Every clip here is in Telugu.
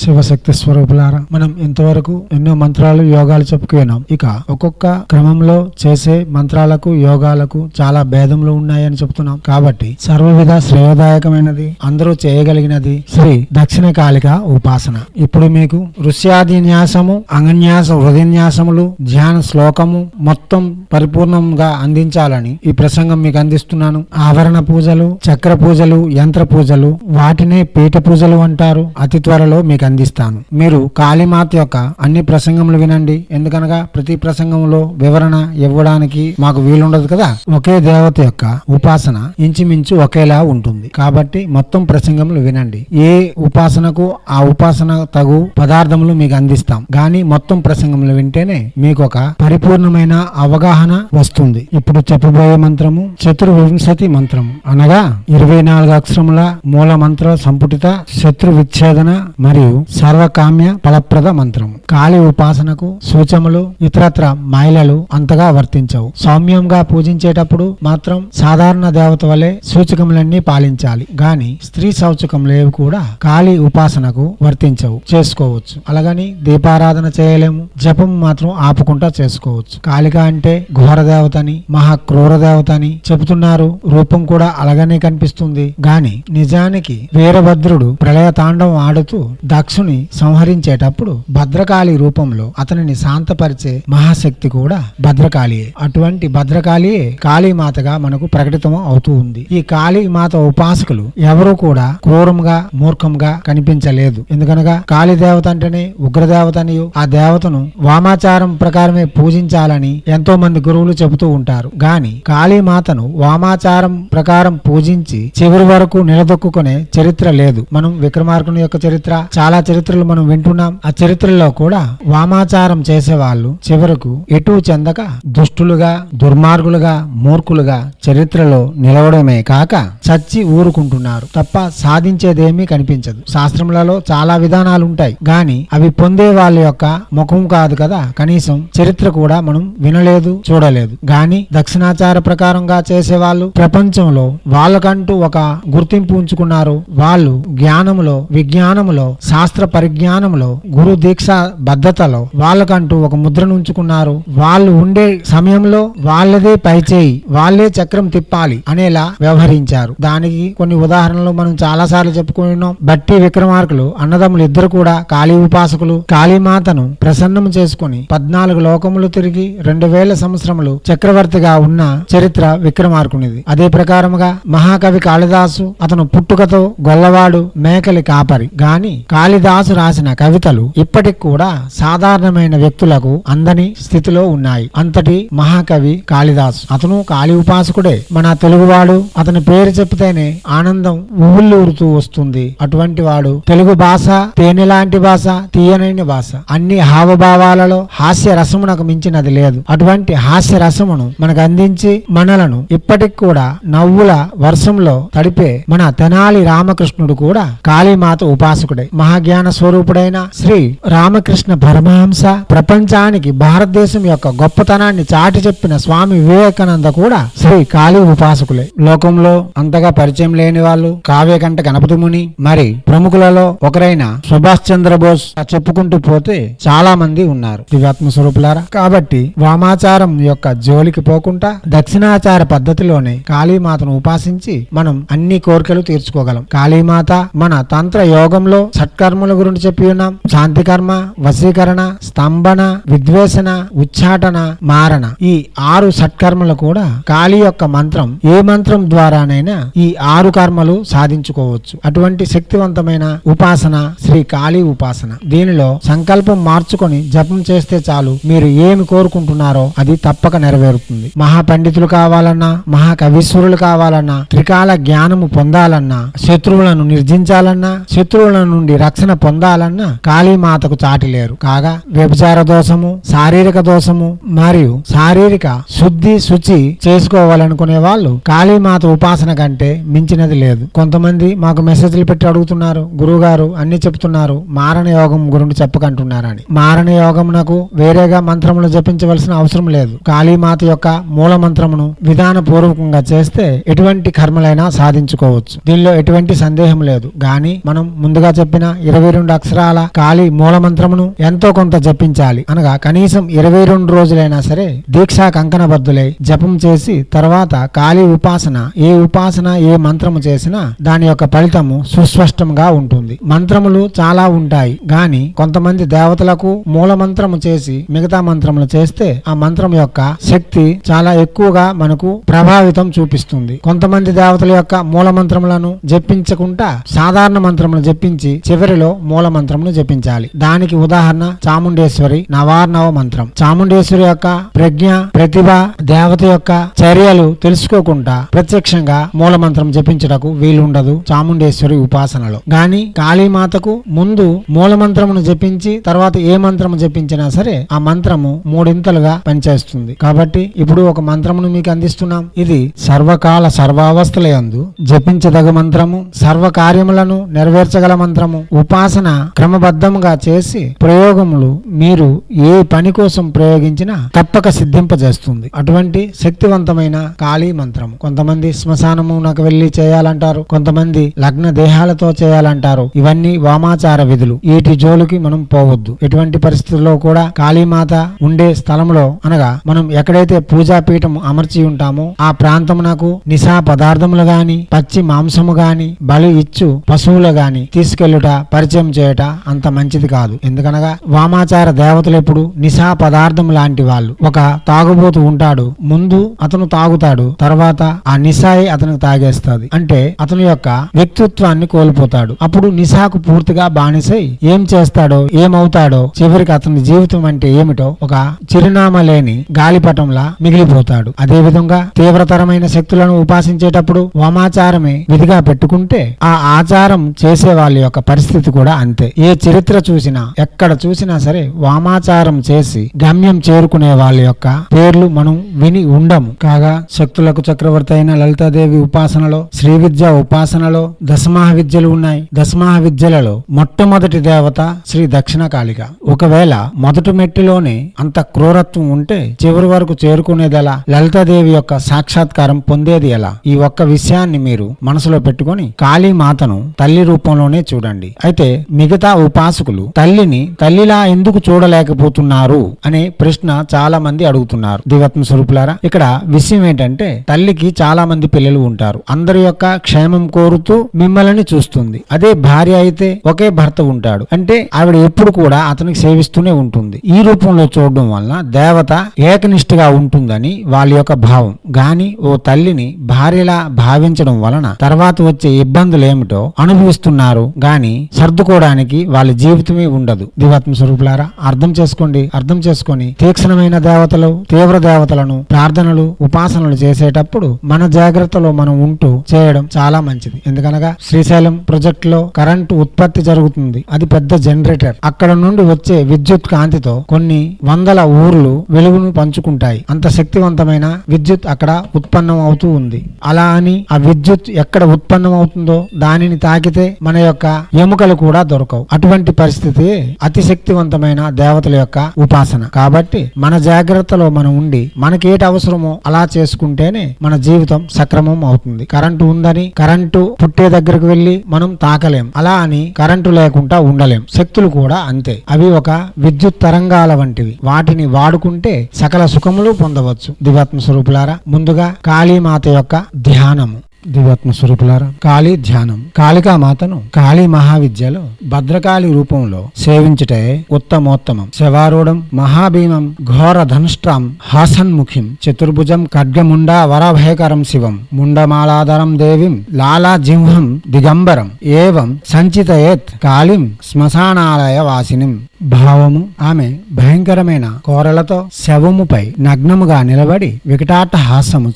శివశక్తి స్వరూపులారా మనం ఇంతవరకు ఎన్నో మంత్రాలు యోగాలు చెప్పుకున్నాం. ఇక ఒక్కొక్క క్రమంలో చేసే మంత్రాలకు యోగాలకు చాలా భేదములు ఉన్నాయని చెప్తున్నాం. కాబట్టి సర్వవిధ శ్రేయోదాయకమైనది అందరూ చేయగలిగినది శ్రీ దక్షిణ కాళిక ఉపాసన. ఇప్పుడు మీకు ఋష్యాదిన్యాసము అంగన్యాస హృదయన్యాసములు ధ్యాన శ్లోకము మొత్తం పరిపూర్ణంగా అందించాలని ఈ ప్రసంగం మీకు అందిస్తున్నాను. ఆవరణ పూజలు చక్ర పూజలు యంత్ర పూజలు వాటినే పీఠ పూజలు అంటారు. అతి త్వరలో మీకు అందిస్తాను. మీరు కాళీమాత యొక్క అన్ని ప్రసంగములు వినండి. ఎందుకనగా ప్రతి ప్రసంగంలో వివరణ ఇవ్వడానికి మాకు వీలుండదు కదా? ఒకే దేవత యొక్క ఉపాసన ఇంచుమించు ఒకేలా ఉంటుంది. కాబట్టి మొత్తం ప్రసంగములు వినండి. ఏ ఉపాసనకు ఆ ఉపాసన తగు పదార్థములు మీకు అందిస్తాం. గాని మొత్తం ప్రసంగములు వింటేనే మీకు ఒక పరిపూర్ణమైన అవగాహన వస్తుంది. ఇప్పుడు చెప్పబోయే మంత్రము చతుర్వింశతి మంత్రము అనగా ఇరవై నాలుగు అక్షరముల మూల మంత్ర సంపుటిత శత్రు విచ్ఛేదన మరియు సర్వకామ్య ఫలప్రద మంత్రము కాళీ ఉపాసనకు సూచములు ఇతరత్ర మహిళలు అంతగా వర్తించవు. సౌమ్యంగా పూజించేటప్పుడు మాత్రం సాధారణ దేవత వలె సూచకములన్నీ పాలించాలి. గాని స్త్రీ సౌచకములేవి కూడా కాళీ ఉపాసనకు వర్తించవు. చేసుకోవచ్చు. అలాగని దీపారాధన చేయలేము. జపం మాత్రం ఆపుకుంటా చేసుకోవచ్చు. కాళిక అంటే ఘోర దేవతని మహా క్రూర దేవతని చెబుతున్నారు. రూపం కూడా అలాగనే కనిపిస్తుంది. గాని నిజానికి వీరభద్రుడు ప్రళయ తాండవం ఆడుతూ దక్షుని సంహరించేటప్పుడు భద్రకాళి రూపంలో అతనిని శాంతపరిచే మహాశక్తి కూడా భద్రకాళియే. అటువంటి భద్రకాళియే కాళీమాతగా మనకు ప్రకటితం అవుతూ ఉంది. ఈ కాళీమాత ఉపాసకులు ఎవరూ కూడా క్రూరంగా మూర్ఖంగా కనిపించలేదు. ఎందుకనగా కాళీ దేవత అంటేనే ఉగ్రదేవత ఆ దేవతను వామాచారం ప్రకారమే పూజించాలని ఎంతో మంది గురువులు చెబుతూ ఉంటారు. గాని కాళీమాతను వామాచారం ప్రకారం పూజించి చివరి వరకు నిలదొక్కునే చరిత్ర లేదు. మనం విక్రమార్కుని యొక్క చరిత్ర చాలా చాలా చరిత్రలు మనం వింటున్నాం. ఆ చరిత్రలో కూడా వామాచారం చేసేవాళ్ళు చివరకు ఎటు చెందక దుష్టులుగా దుర్మార్గులుగా మూర్ఖులుగా చరిత్రలో నిలవడమే కాక చచ్చి ఊరుకుంటున్నారు. తప్ప సాధించేదేమీ కనిపించదు. శాస్త్రములలో చాలా విధానాలు ఉంటాయి గాని అవి పొందే వాళ్ళ యొక్క ముఖం కాదు కదా. కనీసం చరిత్ర కూడా మనం వినలేదు చూడలేదు. గాని దక్షిణాచార ప్రకారంగా చేసేవాళ్ళు ప్రపంచంలో వాళ్ళకంటూ ఒక గుర్తింపు ఉంచుకున్నారు. వాళ్ళు జ్ఞానములో విజ్ఞానములో శాస్త్ర పరిజ్ఞానంలో గురు దీక్ష బద్ధతలో వాళ్ళకంటూ ఒక ముద్రను ఉంచుకున్నారు. వాళ్ళు ఉండే సమయంలో వాళ్ళదే పైచేయి వాళ్ళే చక్రం తిప్పాలి అనేలా వ్యవహరించారు. దానికి కొన్ని ఉదాహరణలు మనం చాలా సార్లు చెప్పుకున్నాం బట్టి విక్రమార్కులు అన్నదమ్ములు ఇద్దరు కూడా కాళీ ఉపాసకులు కాళీమాతను ప్రసన్నం చేసుకుని పద్నాలుగు లోకములు తిరిగి రెండు వేల సంవత్సరములు చక్రవర్తిగా ఉన్న చరిత్ర విక్రమార్కునిది. అదే ప్రకారముగా మహాకవి కాళిదాసు అతను పుట్టుకతో గొల్లవాడు మేకలి కాపరి. గాని కాళిదాసు రాసిన కవితలు ఇప్పటికి కూడా సాధారణమైన వ్యక్తులకు అందని స్థితిలో ఉన్నాయి. అంతటి మహాకవి కాళిదాసు. అతను కాళీ ఉపాసకుడే. మన తెలుగువాడు అతని పేరు చెప్తేనే ఆనందం ఊళ్ళూరుతూ వస్తుంది. అటువంటి వాడు తెలుగు భాష తేనె లాంటి భాష తీయనైన భాష. అన్ని హావభావాలలో హాస్య రసమునకు మించినది లేదు. అటువంటి హాస్య రసమును మనకు అందించి మనలను ఇప్పటికి కూడా నవ్వుల వర్షంలో తడిపే మన తెనాలి రామకృష్ణుడు కూడా కాళీమాత ఉపాసకుడే. మహాజ్ఞాన స్వరూపుడైన శ్రీ రామకృష్ణ పరమహంస ప్రపంచానికి భారతదేశం యొక్క గొప్పతనాన్ని చాటి చెప్పిన స్వామి వివేకానంద కూడా శ్రీ కాళీ ఉపాసకులే. లోకంలో అంతగా పరిచయం లేని వాళ్ళు కావ్యకంట గణపతి ముని మరి ప్రముఖులలో ఒకరైన సుభాష్ చంద్రబోస్ చెప్పుకుంటూ పోతే చాలా మంది ఉన్నారు. దివ్యాత్మ స్వరూపులారా కాబట్టి వామాచారం యొక్క జోలికి పోకుండా దక్షిణాచార పద్ధతిలోనే కాళీమాతను ఉపాసించి మనం అన్ని కోరికలు తీర్చుకోగలం. కాళీమాత మన తంత్ర యోగంలో సత్కర్మల గురించి చెప్పి ఉన్నాం. శాంతి కర్మ వశీకరణ స్తంభన విద్వేషణ ఉచ్చాటన మారణ. ఈ ఆరు సత్కర్మలు కూడా కాళీ యొక్క మంత్రం. ఏ మంత్రం ద్వారానైనా ఈ ఆరు కర్మలు సాధించుకోవచ్చు. అటువంటి శక్తివంతమైన ఉపాసన శ్రీ కాళీ ఉపాసన. దీనిలో సంకల్పం మార్చుకొని జపం చేస్తే చాలు. మీరు ఏమి కోరుకుంటున్నారో అది తప్పక నెరవేరుతుంది. మహాపండితులు కావాలన్నా మహాకవీశ్వరులు కావాలన్నా త్రికాల జ్ఞానము పొందాలన్నా శత్రువులను నిర్జించాలన్నా శత్రువుల నుండి రక్షణ పొందాలన్నా కాళీమాతకు చాటి లేరు. కాగా వ్యభిచార దోషము శారీరక దోషము మరియు శారీరక శుద్ధి శుచి చేసుకోవాలనుకునే వాళ్ళు కాళీమాత ఉపాసన కంటే మించినది లేదు. కొంతమంది మాకు మెసేజ్లు పెట్టి అడుగుతున్నారు. గురువుగారు అన్ని చెప్తున్నారు. మారణ యోగం గురించి చెప్పకంటున్నారని. మారణ యోగమునకు వేరేగా మంత్రములు జపించవలసిన అవసరం లేదు. కాళీమాత యొక్క మూల మంత్రమును విధాన పూర్వకంగా చేస్తే ఎటువంటి కర్మలైనా సాధించుకోవచ్చు. దీనిలో ఎటువంటి సందేహం లేదు. గాని మనం ముందుగా చెప్పిన ఇరవై రెండు అక్షరాల కాళీ మూల మంత్రమును ఎంతో కొంత జపించాలి. అనగా కనీసం ఇరవై రెండు రోజులైనా సరే దీక్షా కంకణబద్ధులై జపం చేసి తర్వాత కాళీ ఉపాసన ఏ ఉపాసన ఏ మంత్రము చేసినా దాని యొక్క ఫలితము సుస్పష్టంగా ఉంటుంది. మంత్రములు చాలా ఉంటాయి. గాని కొంతమంది దేవతలకు మూల మంత్రము చేసి మిగతా మంత్రములు చేస్తే ఆ మంత్రం యొక్క శక్తి చాలా ఎక్కువగా మనకు ప్రభావితం చూపిస్తుంది. కొంతమంది దేవతల యొక్క మూల మంత్రములను జపించకుండా సాధారణ మంత్రములు జపించి రాత్రిలో మూల మంత్రమును జపించాలి. దానికి ఉదాహరణ చాముండేశ్వరి నవార్ణవ మంత్రం. చాముండేశ్వరి యొక్క ప్రజ్ఞ ప్రతిభ దేవత యొక్క చర్యలు తెలుసుకోకుండా ప్రత్యక్షంగా మూల మంత్రం జపించుటకు వీలుండదు చాముండేశ్వరి ఉపాసనలో. గాని కాళీమాతకు ముందు మూల మంత్రమును జపించి తర్వాత ఏ మంత్రము జపించినా సరే ఆ మంత్రము మూడింతలుగా పనిచేస్తుంది. కాబట్టి ఇప్పుడు ఒక మంత్రమును మీకు అందిస్తున్నాం. ఇది సర్వకాల సర్వావస్థల యందు జపించదగ మంత్రము సర్వ కార్యములను నెరవేర్చగల మంత్రము ఉపాసన క్రమబద్ధముగా చేసి ప్రయోగములు మీరు ఏ పని కోసం ప్రయోగించినా తప్పక సిద్ధింపజేస్తుంది. అటువంటి శక్తివంతమైన కాళీ మంత్రము. కొంతమంది శ్మశానమునకు వెళ్ళి చేయాలంటారు. కొంతమంది లగ్న దేహాలతో చేయాలంటారు. ఇవన్నీ వామాచార విధులు. వీటి జోలికి మనం పోవద్దు. ఎటువంటి పరిస్థితుల్లో కూడా కాళీమాత ఉండే స్థలంలో అనగా మనం ఎక్కడైతే పూజా పీఠం అమర్చి ఉంటామో ఆ ప్రాంతమునకు నిశా పదార్థములు గాని పచ్చి మాంసము గాని బలి ఇచ్చు పశువులు గాని తీసుకెళ్ళుట పరిచయం చేయట అంత మంచిది కాదు. ఎందుకనగా వామాచార దేవతలు ఎప్పుడు నిశా పదార్థం లాంటి వాళ్ళు. ఒక తాగుబోతు ఉంటాడు ముందు అతను తాగుతాడు తర్వాత ఆ నిశాయి అతనికి తాగేస్తాది. అంటే అతని యొక్క వ్యక్తిత్వాన్ని కోల్పోతాడు. అప్పుడు నిశాకు పూర్తిగా బానిసై ఏం చేస్తాడో ఏమవుతాడో చివరికి అతని జీవితం అంటే ఏమిటో ఒక చిరునామా లేని గాలిపటంలా మిగిలిపోతాడు. అదే విధంగా తీవ్రతరమైన శక్తులను ఉపాసించేటప్పుడు వామాచారమే విధిగా పెట్టుకుంటే ఆ ఆచారం చేసే వాళ్ళ యొక్క పరిస్థితి కూడా అంతే. ఏ చరిత్ర చూసినా ఎక్కడ చూసినా సరే వామాచారం చేసి గమ్యం చేరుకునే వాళ్ళ యొక్క పేర్లు మనం విని ఉండము. కాగా శక్తులకు చక్రవర్తి అయిన లలితాదేవి ఉపాసనలో శ్రీ విద్య ఉపాసనలో దశమాహ విద్యలు ఉన్నాయి. దశమాహ విద్యలలో మొట్టమొదటి దేవత శ్రీ దక్షిణ కాళిక. ఒకవేళ మొదటి మెట్టులోనే అంత క్రూరత్వం ఉంటే చివరి వరకు చేరుకునేది ఎలా లలితాదేవి యొక్క సాక్షాత్కారం పొందేది ఎలా? ఈ ఒక్క విషయాన్ని మీరు మనసులో పెట్టుకొని కాళీమాతను తల్లి రూపంలోనే చూడండి. అయితే మిగతా ఉపాసకులు తల్లిని తల్లిలా ఎందుకు చూడలేకపోతున్నారు అనే ప్రశ్న చాలా మంది అడుగుతున్నారు. దివత్మ స్వరూపులారా ఇక్కడ విషయం ఏంటంటే తల్లికి చాలా మంది పిల్లలు ఉంటారు. అందరి యొక్క క్షేమం కోరుతూ మిమ్మల్ని చూస్తుంది. అదే భార్య అయితే ఒకే భర్త ఉంటాడు. అంటే ఆవిడ ఎప్పుడు కూడా అతనికి సేవిస్తూనే ఉంటుంది. ఈ రూపంలో చూడడం వలన దేవత ఏకనిష్ఠగా ఉంటుందని వాళ్ళ యొక్క భావం. గాని ఓ తల్లిని భార్యలా భావించడం వలన తర్వాత వచ్చే ఇబ్బందులు ఏమిటో అనుభవిస్తున్నారు. గాని సర్దుకోవడానికి వాళ్ళ జీవితమే ఉండదు. దివాత్మ స్వరూపులారా అర్థం చేసుకోండి అర్థం చేసుకొని తీక్షణమైన దేవతలు తీవ్ర దేవతలను ప్రార్థనలు ఉపాసనలు చేసేటప్పుడు మన జాగ్రత్తలో మనం ఉంటూ చేయడం చాలా మంచిది. ఎందుకనగా శ్రీశైలం ప్రాజెక్ట్లో కరెంటు ఉత్పత్తి జరుగుతుంది. అది పెద్ద జనరేటర్. అక్కడ నుండి వచ్చే విద్యుత్ కాంతితో కొన్ని వందల ఊర్లు వెలుగును పంచుకుంటాయి. అంత శక్తివంతమైన విద్యుత్ అక్కడ ఉత్పన్నం అవుతూ ఉంది. అలా అని ఆ విద్యుత్ ఎక్కడ ఉత్పన్నం అవుతుందో దానిని తాకితే మన యొక్క ఎముక ఎముకలు కూడా దొరకవు. అటువంటి పరిస్థితి అతిశక్తివంతమైన దేవతల యొక్క ఉపాసన. కాబట్టి మన జాగ్రత్తలో మనం ఉండి మనకేటి అవసరమో అలా చేసుకుంటేనే మన జీవితం సక్రమం అవుతుంది. కరెంటు ఉందని కరెంటు పుట్టే దగ్గరకు వెళ్ళి మనం తాకలేం. అలా అని కరెంటు లేకుండా ఉండలేం. శక్తులు కూడా అంతే. అవి ఒక విద్యుత్ తరంగాల వంటివి. వాటిని వాడుకుంటే సకల సుఖములు పొందవచ్చు. దివాత్మ స్వరూపులారా ముందుగా కాళీమాత యొక్క ధ్యానము. దివాత్మ స్వరూపులారా? కాళీ ధ్యానం. కాళికా మాతను కాళీ మహావిద్యలో భద్రకాళి రూపంలో సేవించుటే ఉత్తమోత్తమం. శవారూఢం మహాభీమం ఘోర ధనుష్ట్రాం హాసన్ముఖిం చతుర్భుజం ఖడ్గముండా వరభయకరం శివం ముండమాలాధరం దేవిం లాలా జింహం దిగంబరం ఏవం సంచితయేత్ కాళీం శ్మశానాలయ వాసినిం భావము ఆమె భయంకరమైన కోరలతో శవముపై నగ్నముగా నిలబడి వికటాట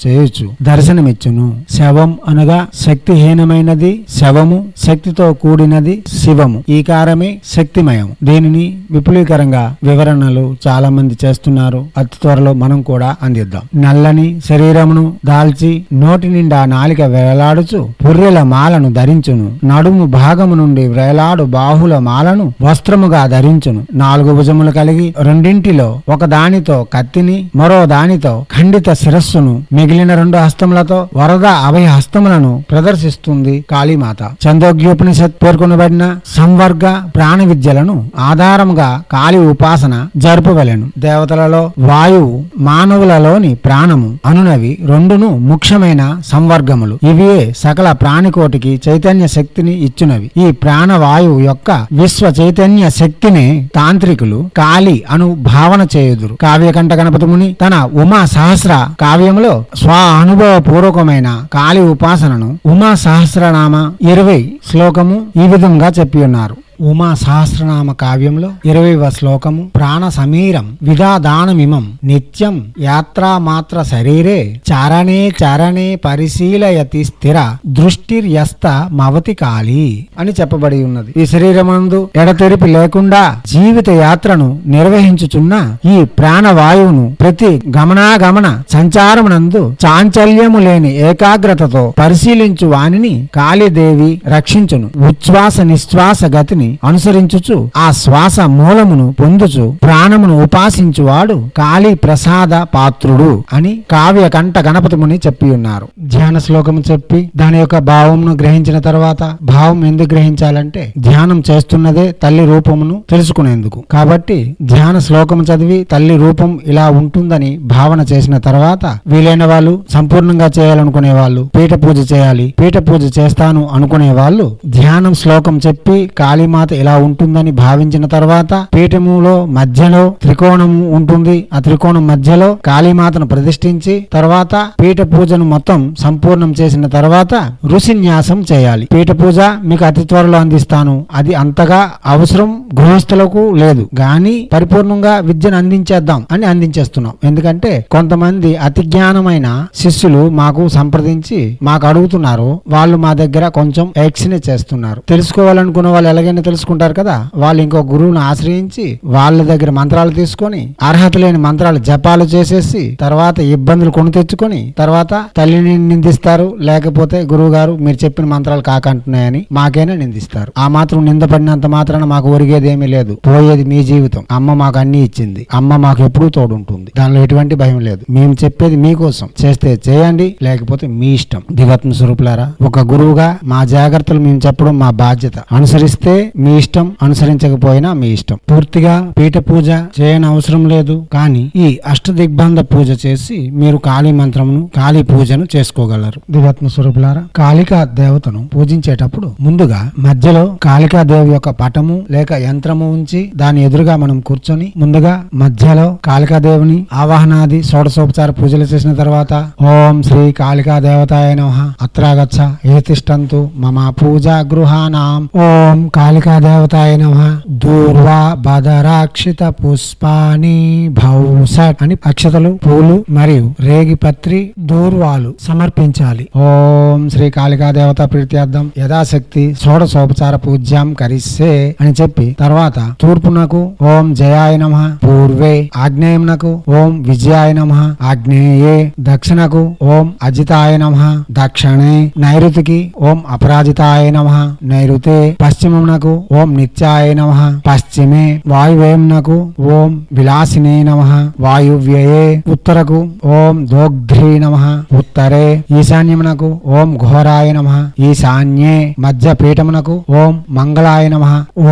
చేయొచ్చు దర్శనమిచ్చును. శవం అనగా శక్తిహీనమైనది శవము శక్తితో కూడినది శివము. ఈ కారమే శక్తిమయం. దీనిని విపులీకరంగా వివరణలు చాలా మంది చేస్తున్నారు. అతి త్వరలో మనం కూడా అందిద్దాం. నల్లని శరీరమును దాల్చి నోటి నిండా నాలిక వేలాడుచు పుర్రెల మాలను ధరించును. నడుము భాగము నుండి వేలాడు బాహుల మాలను వస్త్రముగా ధరించును. నాలుగు భుజములు కలిగి రెండింటిలో ఒక దానితో కత్తిని మరో దానితో ఖండిత శిరస్సును మిగిలిన రెండు హస్తములతో వరద అభయ హస్తములను ప్రదర్శిస్తుంది కాళీమాత. చందోగ్యోపనిషత్ పేర్కొనబడిన సంవర్గ ప్రాణ విద్యలను ఆధారముగా కాళీ ఉపాసన జరుపవలెను. దేవతలలో వాయువు మానవులలోని ప్రాణము అనునవి రెండును ముఖ్యమైన సంవర్గములు. ఇవే సకల ప్రాణికోటికి చైతన్య శక్తిని ఇచ్చునవి. ఈ ప్రాణవాయువు యొక్క విశ్వ చైతన్య శక్తిని తాంత్రికులు కాళి అను భావన చేయుదురు. కావ్యకంఠ గణపతి ముని తన ఉమా సహస్ర కావ్యంలో స్వ అనుభవ పూర్వకమైన కాళి ఉపాసనను ఉమా సహస్రనామ ఇరవై శ్లోకము ఈ విధంగా చెప్పి ఉన్నారు. ఉమా సహస్రనామ కావ్యంలో ఇరవైవ శ్లోకము ప్రాణ సమీరం విధాదానమిమం నిత్యం యాత్రామాత్ర శరీరే చారణే చరణే పరిశీలయతి స్థిర దృష్టిర్యస్త మవతి కాళీ అని చెప్పబడి ఉన్నది. ఈ శరీరమందు ఎడతెరిపి లేకుండా జీవిత యాత్రను నిర్వహించుచున్న ఈ ప్రాణవాయువును ప్రతి గమనాగమన సంచారమునందు చాంచల్యము లేని ఏకాగ్రతతో పరిశీలించు వానిని కాళీదేవి రక్షించును. ఉచ్ఛ్వాస నిశ్వాస గతిని అనుసరించుచు ఆ శ్వాస మూలమును పొందుచు ప్రాణమును ఉపాసించువాడు కాళీ ప్రసాద పాత్రుడు అని కావ్య కంఠ గణపతి ముని చెప్పి ఉన్నారు. ధ్యాన శ్లోకము చెప్పి దాని యొక్క భావమును గ్రహించిన తర్వాత భావం ఎందుకు గ్రహించాలంటే ధ్యానం చేస్తున్నదే తల్లి రూపమును తెలుసుకునేందుకు. కాబట్టి ధ్యాన శ్లోకము చదివి తల్లి రూపం ఇలా ఉంటుందని భావన చేసిన తర్వాత వీలైన వాళ్ళు సంపూర్ణంగా చేయాలనుకునే వాళ్ళు పీఠ పూజ చేయాలి పీఠ పూజ చేస్తాను అనుకునే వాళ్ళు ధ్యానం శ్లోకం చెప్పి మాత ఇలా ఉంటుందని భావించిన తర్వాత పీఠములో మధ్యలో త్రికోణము ఉంటుంది. ఆ త్రికోణం మధ్యలో కాళీమాతను ప్రతిష్ఠించి తర్వాత పీఠ పూజను మొత్తం సంపూర్ణం చేసిన తర్వాత ఋషిన్యాసం చేయాలి. పీఠ పూజ మీకు అతి త్వరలో అందిస్తాను. అది అంతగా అవసరం గృహస్థులకు లేదు. గాని పరిపూర్ణంగా విద్యను అందించేద్దాం అని అందించేస్తున్నాం. ఎందుకంటే కొంతమంది అతి జ్ఞానమైన శిష్యులు మాకు సంప్రదించి మాకు అడుగుతున్నారు. వాళ్ళు మా దగ్గర కొంచెం ఎక్స్నే చేస్తున్నారు. తెలుసుకోవాలనుకున్న వాళ్ళు ఎలాగైనా తెలుసుకుంటారు కదా? వాళ్ళు ఇంకో గురువును ఆశ్రయించి వాళ్ళ దగ్గర మంత్రాలు తీసుకొని అర్హత లేని మంత్రాలు జపాలు చేసేసి తర్వాత ఇబ్బందులు కొని తెచ్చుకొని తర్వాత తల్లిని నిందిస్తారు లేకపోతే గురువు గారు మీరు చెప్పిన మంత్రాలు కాకంటున్నాయని మాకైనా నిందిస్తారు. ఆ మాత్రం నిందపడినంత మాత్రాన మాకు ఒరిగేది ఏమీ లేదు. పోయేది మీ జీవితం. అమ్మ మాకు అన్ని ఇచ్చింది. అమ్మ మాకు ఎప్పుడూ తోడుంటుంది. దానిలో ఎటువంటి భయం లేదు. మేము చెప్పేది మీకోసం. చేస్తే చేయండి లేకపోతే మీ ఇష్టం. దివత్మ స్వరూపులారా ఒక గురువుగా మా జాగ్రత్తలు మేము చెప్పడం మా బాధ్యత. అనుసరిస్తే మీ ఇష్టం అనుసరించకపోయినా మీ ఇష్టం. పూర్తిగా పీఠ పూజ చేయని అవసరం లేదు. కానీ ఈ అష్ట దిగ్బంధ పూజ చేసి మీరు కాళీ మంత్రమును కాళీ పూజను చేసుకోగలరు. దివాత్మ స్వరూపులారా కాళికా దేవతను పూజించేటప్పుడు ముందుగా మధ్యలో కాళికా దేవి యొక్క పటము లేక యంత్రము ఉంచి దాని ఎదురుగా మనం కూర్చొని ముందుగా మధ్యలో కాళికాదేవిని ఆవాహనాది షోడశోపచార పూజలు చేసిన తర్వాత ఓం శ్రీ కాళికా దేవతాయ అత్రాగచ్చ ఏ తిష్టంతు మమ పూజా గృహానాం. ఓం కాళిక దేవతాయ నమః దూర్వా బదరాక్షిత పుష్పాని భౌసట్ అని అక్షతలు పూలు మరియు రేగిపత్రి దూర్వాలు సమర్పించాలి ఓం శ్రీ కాళికా దేవత ప్రీత్యార్థం యథాశక్తి షోడశోపచార పూజ్యం కరిస్తే అని చెప్పి తర్వాత తూర్పునకు ఓం జయాయ నమ పూర్వే ఆగ్నేయమునకు ఓం విజయాయ నమ ఆగ్నేయే దక్షిణకు ఓం అజితాయ నమ దక్షిణే నైరుతికి ఓం అపరాజితాయ నమ నైరుతే పశ్చిమమునకు ఓం నిత్యాయ నమ. పశ్చిమే వాయువేమునకు ఓం విలాసినే నమ. వాయువ్యయే ఉత్తరకు. ఓం దోగ్ధ్రీ నమ. ఉత్తరే ఈశాన్యమునకు ఓం ఘోరాయ నమ. ఈశాన్యే మధ్య పీఠమునకు ఓం మంగళాయ నమ.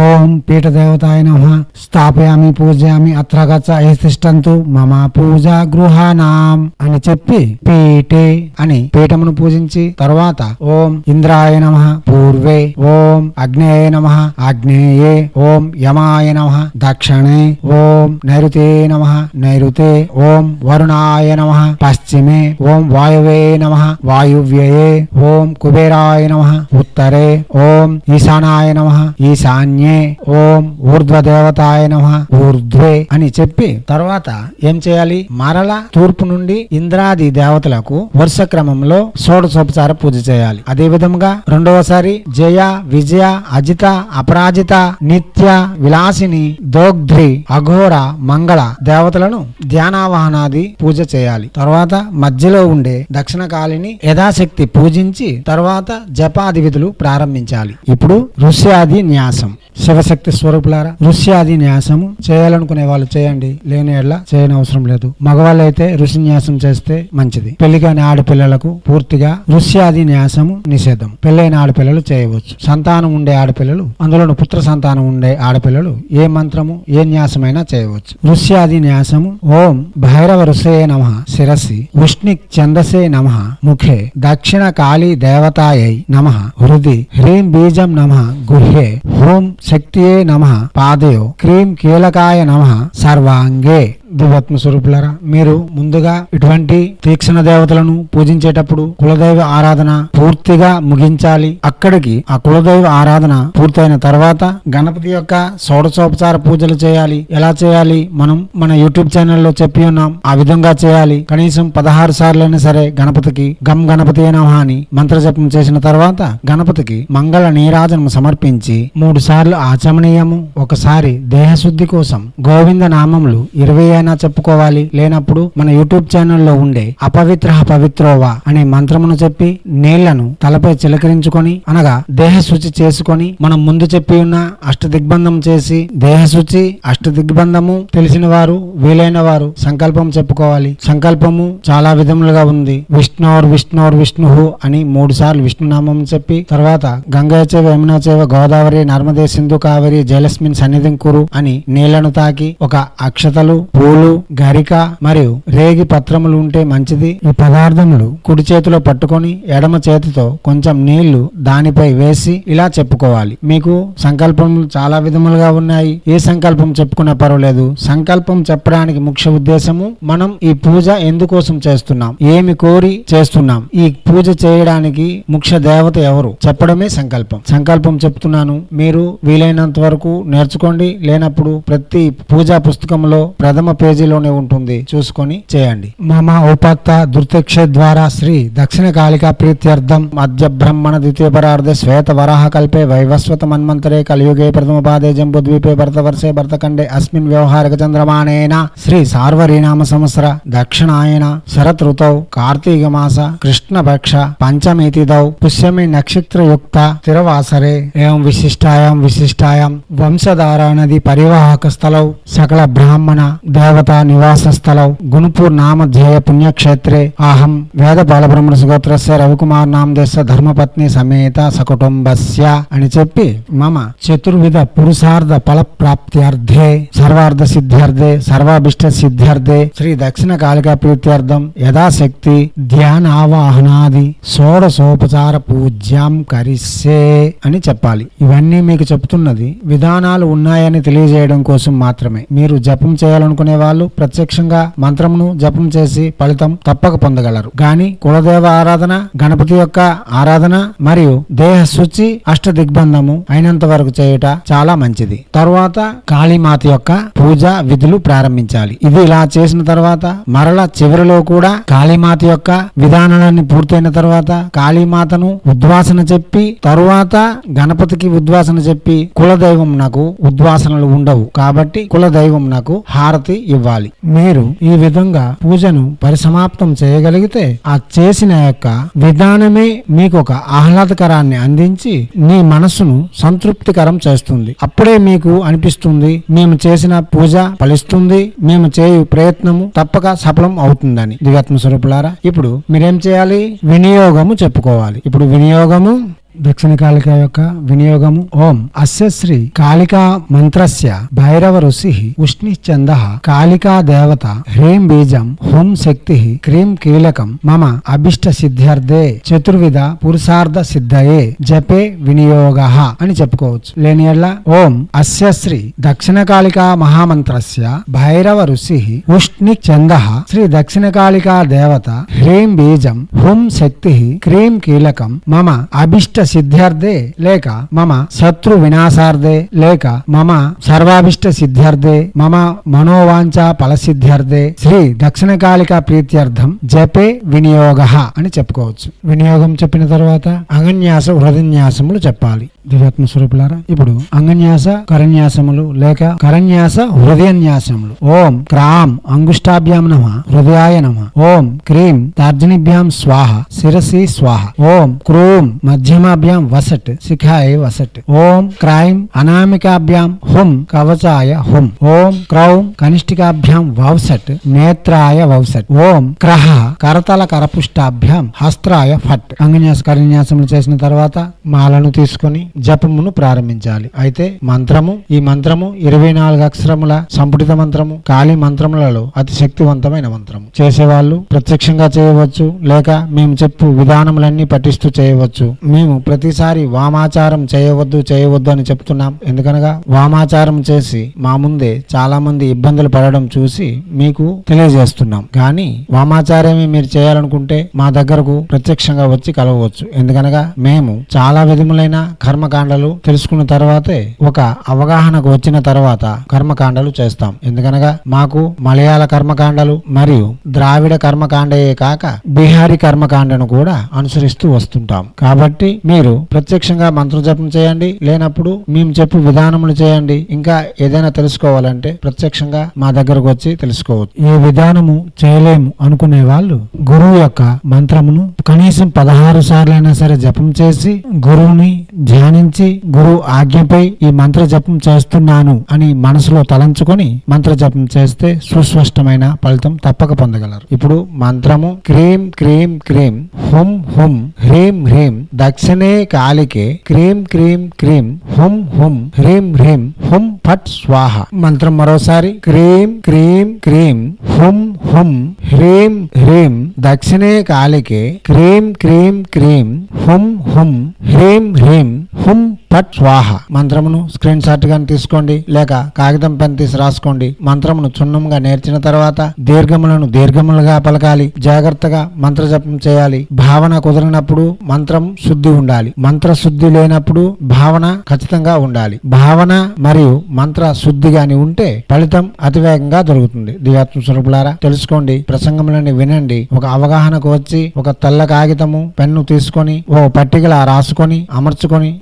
ఓం పీఠదేవతాయ నమ. స్థాపయామి పూజయామి అత్ర ఆగచ్చ తిష్టంతు మమ పూజ గృహానాం అని చెప్పి పీఠే అని పీఠమును పూజించి తరువాత ఓం ఇంద్రాయ నమ. పూర్వే ఓం అగ్నేయ నమ. ఆగ్నేయే ఓం యమాయ నమ దక్షిణే ఓం నైరుతే నమ నైరుతే ఓం వరుణాయ నమ పశ్చిమే ఓం వాయువే నమ వాయువ్యయే ఓం కుబేరాయ నమ ఉత్తరే ఓం ఈశానాయ నమ ఈశాన్యే ఓం ఊర్ధ్వదేవతాయ నమ ఊర్ధ్వే అని చెప్పి తర్వాత ఏం చేయాలి? మరల తూర్పు నుండి ఇంద్రాది దేవతలకు వరుస క్రమంలో షోడశోపచార పూజ చేయాలి. అదే విధంగా రెండవసారి జయ విజయ అజిత అపరాజిత నిత్య విలాసిని దోగ్ధ్రి అఘోర మంగళ దేవతలను ధ్యానావాహనాది పూజ చేయాలి. తర్వాత మధ్యలో ఉండే దక్షిణ కాలిని యథాశక్తి పూజించి తర్వాత జపాది విధులు ప్రారంభించాలి. ఇప్పుడు ఋష్యాది న్యాసం. శివశక్తి స్వరూపులారా ఋష్యాది న్యాసము చేయాలనుకునే వాళ్ళు చేయండి. లేని ఎడ్ల చేయని అవసరం లేదు. మగవాళ్ళు అయితే ఋషి న్యాసం చేస్తే మంచిది. పెళ్ళి కాని ఆడపిల్లలకు పూర్తిగా ఋష్యాది న్యాసము నిషేధం. పెళ్ళైన ఆడపిల్లలు చేయవచ్చు. సంతానం ఉండే ఆడపిల్లలు అందులో పుత్ర సంతానం ఉండే ఆడపిల్లలు ఏ మంత్రము ఏ న్యాసమైనా చేయవచ్చు. ఋష్యాది న్యాసము ఓం భైరవ ఋషయే నమ శిరసి ఉష్ణిక్ చందసే నమ ముఖే దక్షిణ కాళీ దేవతాయై నమ హృది హ్రీం బీజం నమ గుహ్యే హోం శక్తియే నమ పాదయో క్రీం కీలకాయ నమ సర్వాంగే దివాత్మ స్వరూపులారా మీరు ముందుగా ఇటువంటి తీక్షణ దేవతలను పూజించేటప్పుడు కులదైవ ఆరాధన పూర్తిగా ముగించాలి. అక్కడికి ఆ కులదైవ ఆరాధన పూర్తయిన తర్వాత గణపతి యొక్క షోడశోపచార పూజలు చేయాలి. ఎలా చేయాలి? మనం మన యూట్యూబ్ ఛానల్లో చెప్పి ఉన్నాం. ఆ విధంగా చేయాలి. కనీసం పదహారు సార్లైనా సరే గణపతికి గమ్ గణపతి నమః అని మంత్రజపం చేసిన తర్వాత గణపతికి మంగళ నీరాజనం సమర్పించి మూడు సార్లు ఆచమనీయము. ఒకసారి దేహశుద్ధి కోసం గోవింద నామములు ఇరవై అయినా చెప్పుకోవాలి లేనప్పుడు మన యూట్యూబ్ ఛానల్లో ఉండే అపవిత్ర పవిత్రోవా అనే మంత్రమును చెప్పి నీళ్ళను తలపై చిలకరించుకొని అనగా దేహశుచి చేసుకొని మనం ముందు చెప్పి ఉన్న అష్ట దిగ్బంధం చేసి దేహశుచి అష్టదిగ్బంధము అష్ట దిగ్బంధము తెలిసిన వారు వీలైన వారు సంకల్పం చెప్పుకోవాలి. సంకల్పము చాలా విధములుగా ఉంది. విష్ణోర్ విష్ణోర్ విష్ణుహు అని మూడు సార్లు విష్ణునామం చెప్పి తర్వాత గంగా చేవ యమునా చేవ గోదావరి నర్మదే సింధు కావేరి జలస్మిన్ సన్నిధిం కురు అని నీళ్ళను తాకి ఒక అక్షతలు పూలు గరిక మరియు రేగి పత్రములు ఉంటే మంచిది. ఈ పదార్థములు కుడి చేతిలో పట్టుకొని ఎడమ చేతితో కొంచెం నీళ్ళు దానిపై వేసి ఇలా చెప్పుకోవాలి. మీకు సంకల్పములు చాలా విధములుగా ఉన్నాయి. ఏ సంకల్పం చెప్పుకున్నా పర్వాలేదు. సంకల్పం చెప్పడానికి ముఖ్య ఉద్దేశము మనం ఈ పూజ ఎందుకోసం చేస్తున్నాం? ఏమి కోరి చేస్తున్నాం? ఈ పూజ చేయడానికి ముఖ్య దేవత ఎవరు? చెప్పడమే సంకల్పం. సంకల్పం చెప్తున్నాను. మీరు వీలైనంత వరకు నేర్చుకోండి. లేనప్పుడు ప్రతి పూజా పుస్తకంలో ప్రథమ పేజీలోనే ఉంటుంది. చూసుకొని చేయండి. మమ ఉపత్త దుర్తిక్ష ద్వారా శ్రీ దక్షిణ కాళికా ప్రీత్యర్థం మధ్య బ్రహ్మణ ద్వితీయ పరార్ధ శ్వేత వరాహ కల్పే వైవస్వత మన్మంతరే కలియుగే ప్రథమ పాదే జంబుద్వీపే భర్తవర్షే భర్తఖండే అస్మిన్ వ్యవహారిక చంద్రమానేన శ్రీ సార్వరీనామ సంవత్సర దక్షిణాయన శరత్ ఋతౌ కార్తీక మాస కృష్ణపక్ష పంచమి తిథౌ పుష్యమి నక్షత్రయుక్త స్థిరవాసరే ఏం విశిష్టాయాం విశిష్టాయాం వంశధారా నది పరివాహక స్థలౌ సకల బ్రాహ్మణ దేవతా నివాస స్థలం గుణపూర్ నామధ్యేయ పుణ్యక్షేత్రే. అహం వేద బాలబ్రహ్మణ సుగోత్రస్య రవికుమార్ నామదేశ ధర్మపత్ని సమేత సకుటుంబస్య అని చెప్పి మమ చతుర్విధ పురుషార్థ ఫల ప్రాప్త్యర్థే సర్వార్థ సిద్ధ్యర్థే సర్వాభిష్ట సిద్ధ్యర్థే శ్రీ దక్షిణ కాళికా ప్రీత్యర్థం యథాశక్తి ధ్యాన ఆవాహనాది షోడశోపచార పూజ్యం కరిస్సే అని చెప్పాలి. ఇవన్నీ మీకు చెప్తున్నది విధానాలు ఉన్నాయని తెలియజేయడం కోసం మాత్రమే. మీరు జపం చేయాలనుకునే వాళ్ళు ప్రత్యక్షంగా మంత్రమును జపం చేసి ఫలితం తప్పక పొందగలరు. గాని కులదేవ ఆరాధన గణపతి యొక్క ఆరాధన మరియు దేహ శుచి అష్ట దిగ్బంధము అయినంత వరకు చేయుట చాలా మంచిది. తరువాత కాళీమాత యొక్క పూజ విధులు ప్రారంభించాలి. ఇది ఇలా చేసిన తర్వాత మరల చివరిలో కూడా కాళీమాత యొక్క విధానాలన్నీ పూర్తయిన తర్వాత కాళీమాతను ఉద్వాసన చెప్పి తరువాత గణపతికి ఉద్వాసన చెప్పి కులదైవం నాకు ఉద్వాసనలు ఉండవు. కాబట్టి కులదైవం నాకు హారతి ఇవ్వాలి. మీరు ఈ విధంగా పూజను పరిసమాప్తం చేయగలిగితే ఆ చేసిన యొక్క విధానమే మీకు ఒక ఆహ్లాదకరాన్ని అందించి మీ మనస్సును సంతృప్తికరం చేస్తుంది. అప్పుడే మీకు అనిపిస్తుంది మేము చేసిన పూజ ఫలిస్తుంది మేము చేయు ప్రయత్నము తప్పక సఫలం అవుతుందని. దివ్యాత్మ స్వరూపులారా ఇప్పుడు మీరేం చేయాలి? వినియోగము చెప్పుకోవాలి. ఇప్పుడు వినియోగము దక్షిణ కాళిక యొక్క వినియోగము. ఓం అస్యశ్రీ కాళికా మంత్రస్య భైరవ ఋషి ఉష్ణిశ్చంద కాళికా దేవత హ్రీం బీజం హోం శక్తి క్రీం కీలకం మమ అభిష్ట సిద్ధ్యర్థే చతుర్విధ పురుషార్థ సిద్ధయే జపే వినియోగ అని చెప్పుకోవచ్చు. లేని ఎడ్ల ఓం అస్యశ్రీ దక్షిణ కాళికా మహామంత్రస్య భైరవ ఋషి ఉష్ణిక్ చంద శ్రీ దక్షిణ కాళికా దేవత హ్రీం బీజం హుం శక్తి క్రీం కీలకం మమ అభిష్ట సిద్ధ్యర్థే లేక మమ శత్రు వినాశార్థే లేక మమ సర్వాభిష్ట సిద్ధ్యర్థే మమ మనోవాంఛ ఫలసిద్ధ్యర్థే శ్రీ దక్షిణకాళిక ప్రీత్యర్థం జపే వినియోగ అని చెప్పుకోవచ్చు. వినియోగం చెప్పిన తర్వాత అంగన్యాస హృదన్యాసములు చెప్పాలి. దివ్యాత్మ స్వరూపులారా ఇప్పుడు అంగన్యాస కరన్యాసములు లేక కరన్యాస హృదయన్యాసములు. ఓం క్రాం అంగుష్టాభ్యాం నమ హృదయాయ నమ. ఓం క్రీం తర్జనిభ్యాం స్వాహ శిరసి స్వాహ. ఓం క్రూం మధ్యమ మధ్యమాభ్యాం వసట్ శిఖాయ వసట్ ఓం క్రైం అనామికాభ్యాం హుం కవచాయ హుం ఓం క్రౌం కనిష్ఠికాభ్యాం వౌసట్ నేత్రాయ వౌసట్ ఓం క్రహ కరతల కరపుష్టాభ్యాం హస్త్రాయ ఫట్ అంగన్యాస కరన్యాసములు చేసిన తర్వాత మాలను తీసుకొని జపమును ప్రారంభించాలి. అయితే మంత్రము ఈ మంత్రము ఇరవై నాలుగు అక్షరముల సంపుటిత మంత్రము కాళీ మంత్రములలో అతి శక్తివంతమైన మంత్రము. చేసేవాళ్ళు ప్రత్యక్షంగా చేయవచ్చు లేక మేము చెప్పు విధానములన్నీ పఠిస్తూ చేయవచ్చు. మేము ప్రతిసారి వామాచారం చేయవద్దు చేయవద్దు అని చెప్తున్నాం. ఎందుకనగా వామాచారం చేసి మా ముందే చాలా మంది ఇబ్బందులు పడడం చూసి మీకు తెలియజేస్తున్నాం. కానీ వామాచారమే మీరు చేయాలనుకుంటే మా దగ్గరకు ప్రత్యక్షంగా వచ్చి కలవచ్చు ఎందుకనగా మేము చాలా విధములైన కర్మకాండలు తెలుసుకున్న తర్వాతే ఒక అవగాహనకు వచ్చిన తర్వాత కర్మకాండలు చేస్తాం. ఎందుకనగా మాకు మలయాళ కర్మకాండలు మరియు ద్రావిడ కర్మకాండయే కాక బీహారీ కర్మకాండను కూడా అనుసరిస్తూ వస్తుంటాం. కాబట్టి మీరు ప్రత్యక్షంగా మంత్రజపం చేయండి. లేనప్పుడు మేము చెప్పు విధానములు చేయండి. ఇంకా ఏదైనా తెలుసుకోవాలంటే ప్రత్యక్షంగా మా దగ్గరకు వచ్చి తెలుసుకోవచ్చు. ఏ విధానము చేయలేము అనుకునే వాళ్ళు గురువు యొక్క మంత్రమును కనీసం పదహారు సార్లైనా సరే జపం చేసి గురువుని ధ్యానించి గురువు ఆజ్ఞపై ఈ మంత్ర జపం చేస్తున్నాను అని మనసులో తలంచుకొని మంత్ర జపం చేస్తే సుస్పష్టమైన ఫలితం తప్పక పొందగలరు. ఇప్పుడు మంత్రము క్రీం క్రీం క్రీం హుం హుం హ్రీం హ్రీం దక్షిణ కాలికే క్రీం క్రీం క్రీం హుం హుం హ్రీం హ్రీం హుం ఫట్ స్వాహ మంత్రం మరోసారి క్రీం క్రీం క్రీం హుం హుం హ్రీం హ్రీం దక్షిణే కాలికే క్రీం క్రీం క్రీం హుం హుం హ్రీం హ్రీం హుం ఫట్ స్వాహ. మంత్రమును స్క్రీన్ షాట్ గాని తీసుకోండి లేక కాగితం పెన్ తీసి రాసుకోండి. మంత్రమును చున్నంగా నేర్చిన తర్వాత దీర్ఘములను దీర్ఘములుగా పలకాలి. జాగ్రత్తగా మంత్ర జపం చేయాలి. భావన కుదిరినప్పుడు మంత్రం శుద్ధి ఉండాలి. మంత్ర శుద్ధి లేనప్పుడు భావన ఖచ్చితంగా ఉండాలి. భావన మరియు మంత్ర శుద్ధి గాని ఉంటే ఫలితం అతివేగంగా దొరుకుతుంది దివ్యాత్మ స్వరూపులారా తెలుసుకోండి. ప్రసంగములని వినండి. ఒక అవగాహనకు వచ్చి ఒక తెల్ల కాగితము పెన్ను తీసుకొని ఓ పట్టికలా రాసుకొని అమర్చుకొని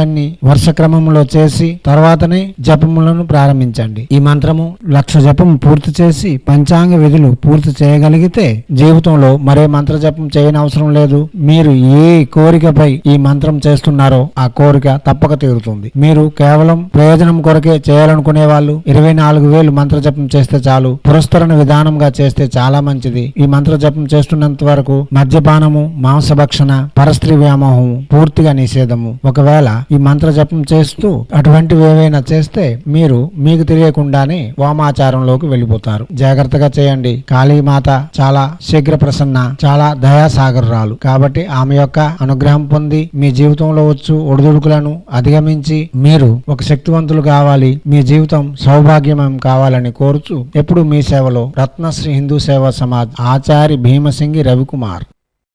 పనులన్నీ వరుస క్రమంలో చేసి తర్వాతనే జపములను ప్రారంభించండి. ఈ మంత్రము లక్ష జపం పూర్తి చేసి పంచాంగ విధులు పూర్తి చేయగలిగితే జీవితంలో మరే మంత్ర జపం చేయని అవసరం లేదు. మీరు ఏ కోరికపై ఈ మంత్రం చేస్తున్నారో ఆ కోరిక తప్పక తీరుతుంది. మీరు కేవలం ప్రయోజనం కొరకే చేయాలనుకునే వాళ్ళు ఇరవై నాలుగు వేలు మంత్ర జపం చేస్తే చాలు. పురస్కరణ విధానంగా చేస్తే చాలా మంచిది. ఈ మంత్ర జపం చేస్తున్నంత వరకు మద్యపానము మాంసభక్షణ పరస్త్రీ వ్యామోహము పూర్తిగా నిషేధము. ఒకవేళ ఈ మంత్ర జపం చేస్తూ అటువంటివి ఏవైనా చేస్తే మీరు మీకు తెలియకుండానే వామాచారంలోకి వెళ్ళిపోతారు. జాగ్రత్తగా చేయండి. కాళీమాత చాలా శీఘ్ర ప్రసన్న చాలా దయాసాగర్రాలు. కాబట్టి ఆమె యొక్క అనుగ్రహం పొంది మీ జీవితంలో వచ్చు ఒడిదుడుకులను అధిగమించి మీరు ఒక శక్తివంతులు కావాలి మీ జీవితం సౌభాగ్యమయం కావాలని కోరుచు ఎప్పుడు మీ సేవలో రత్నశ్రీ హిందూ సేవా సమాజ్ ఆచారి భీమసింగి రవికుమార్.